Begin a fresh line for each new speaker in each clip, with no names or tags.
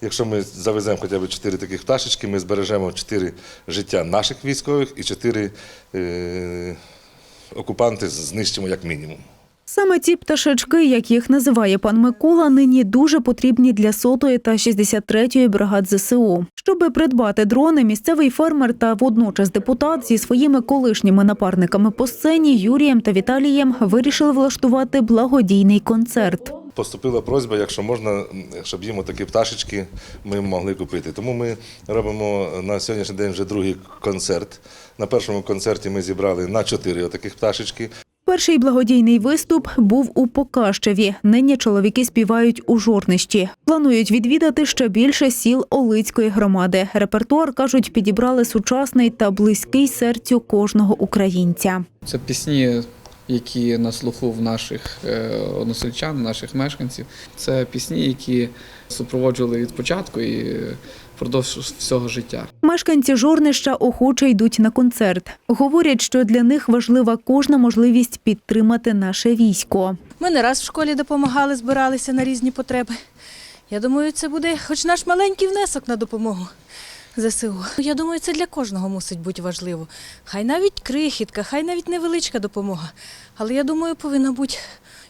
Якщо ми завеземо хоча б 4 таких пташечки, ми збережемо 4 життя наших військових і 4 е, окупанти знищимо як мінімум.
Саме ці пташечки, як їх називає пан Микола, нині дуже потрібні для сотої та 63-ї бригад ЗСУ. Щоби придбати дрони, місцевий фермер та водночас депутат зі своїми колишніми напарниками по сцені Юрієм та Віталієм вирішили влаштувати благодійний концерт.
Поступила просьба, якщо можна, щоб їм такі пташечки ми могли купити. Тому ми робимо на сьогоднішній день вже другий концерт. На першому концерті ми зібрали на 4 таких пташечки.
Перший благодійний виступ був у Покащеві. Нині чоловіки співають у Жорнищі. Планують відвідати ще більше сіл Олицької громади. Репертуар кажуть, підібрали сучасний та близький серцю кожного українця.
Це пісні, які на слуху в наших е, односельчан, наших мешканців. Це пісні, які супроводжували від початку і впродовж всього життя.
Мешканці Жорнища охоче йдуть на концерт. Говорять, що для них важлива кожна можливість підтримати наше військо.
Ми не раз в школі допомагали, збиралися на різні потреби. Я думаю, це буде хоч наш маленький внесок на допомогу ЗСУ. Я думаю, це для кожного мусить бути важливо. Хай навіть крихітка, хай навіть невеличка допомога. Але я думаю, повинна бути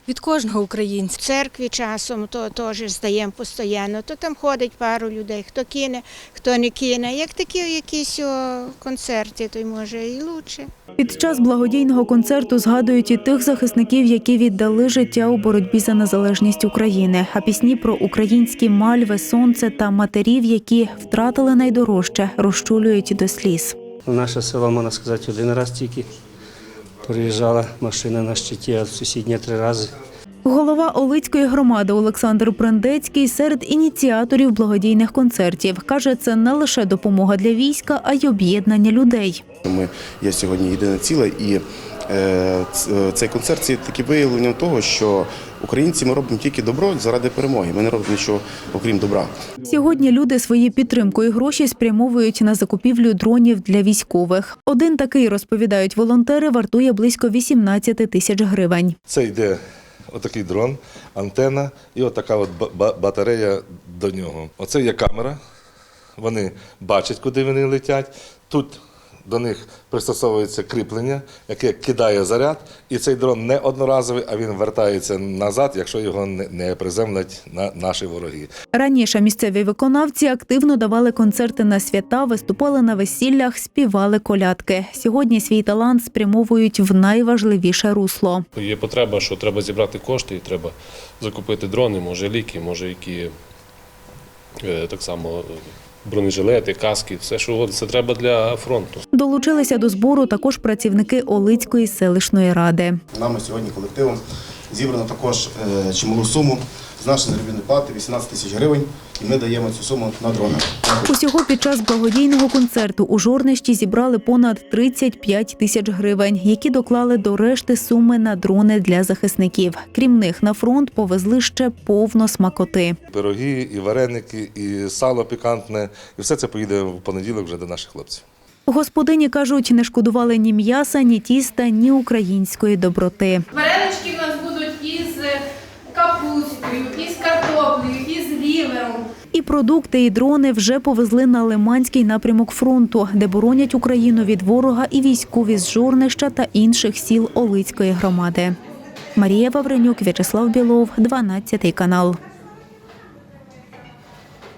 від кожного українця.
В церкві часом то теж здаємо постійно, то там ходить пару людей, хто кине, хто не кине. Як такі якісь о, концерти, то й може і лучше.
Під час благодійного концерту згадують і тих захисників, які віддали життя у боротьбі за незалежність України. А пісні про українські мальви, сонце та матерів, які втратили найдорожче, розчулюють до сліз.
В наше село, можна сказати, один раз тільки приїжджала машина на щиті, а в сусіднє три рази.
Голова Олицької громади Олександр Прендецький серед ініціаторів благодійних концертів каже, це не лише допомога для війська, а й об'єднання людей.
Ми є сьогодні єдине ціле, і цей концерт це таке виявлення того, що українці ми робимо тільки добро заради перемоги. Ми не робимо нічого окрім добра.
Сьогодні люди свої підтримку і гроші спрямовують на закупівлю дронів для військових. Один такий розповідають волонтери, вартує близько 18 тисяч гривень.
Це йде отакий дрон, антена і отака от ба- ба- батарея до нього. Оце є камера. Вони бачать, куди вони летять. Тут до них пристосовується кріплення, яке кидає заряд, і цей дрон не одноразовий, а він вертається назад, якщо його не, приземлять на наші вороги.
Раніше місцеві виконавці активно давали концерти на свята, виступали на весіллях, співали колядки. Сьогодні свій талант спрямовують в найважливіше русло.
Є потреба, що треба зібрати кошти, і треба закупити дрони, може ліки, може які е, так само бронежилети, каски, все, що це треба для фронту.
Долучилися до збору також працівники Олицької селищної ради.
Нами сьогодні колективом зібрано також е, чималу суму з нашої заробітної плати 18 тисяч гривень, і ми даємо цю суму на дрони.
Усього під час благодійного концерту у Жорнищі зібрали понад 35 тисяч гривень, які доклали до решти суми на дрони для захисників. Крім них, на фронт повезли ще повно смакоти.
Пироги, і вареники, і сало пікантне, і все це поїде в понеділок вже до наших хлопців.
Господині кажуть, не шкодували ні м'яса, ні тіста, ні української доброти.
Варенички в нас будуть із капустою, із картоплею, із лівером.
І продукти, і дрони вже повезли на Лиманський напрямок фронту, де боронять Україну від ворога і військові з Жорнища та інших сіл Олицької громади. Марія Вавренюк, В'ячеслав Білов, 12 канал.